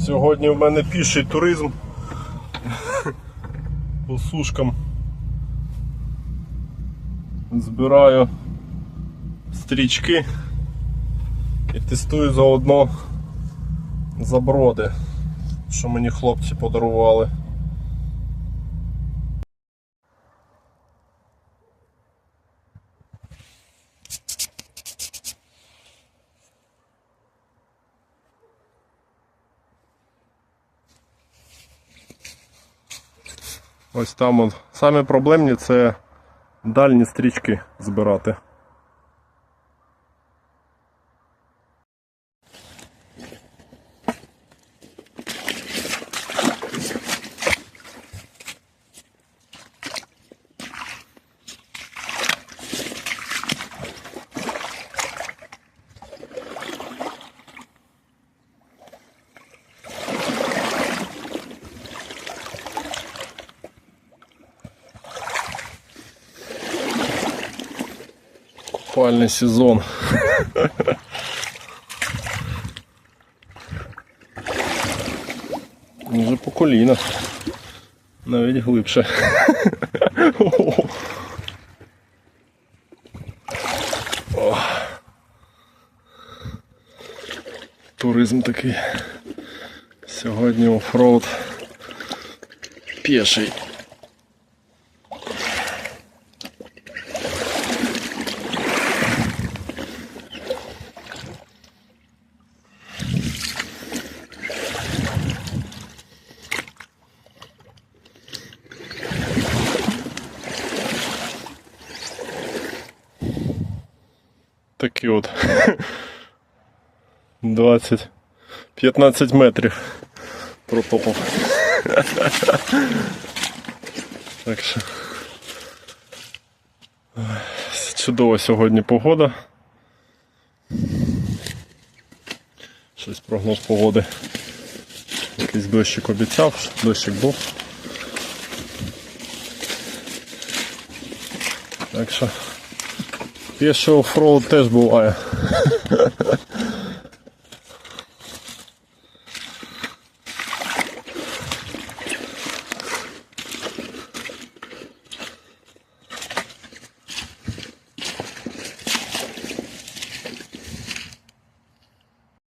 Сьогодні в мене піший туризм по сушкам. Збираю стрічки і тестую заодно заброди, що мені хлопці подарували. Ось там от. Самі проблемні це дальні стрічки збирати. Купальний сезон. Вже по коліна. Навіть глибше. Туризм такий. Сьогодні оффроуд піший. Такі от 20 15 метрів протопав. Так що чудова сьогодні погода. Щось прогноз погоди. Якийсь дощик обіцяв, дощик був. Так що Піший оффроуд теж буває.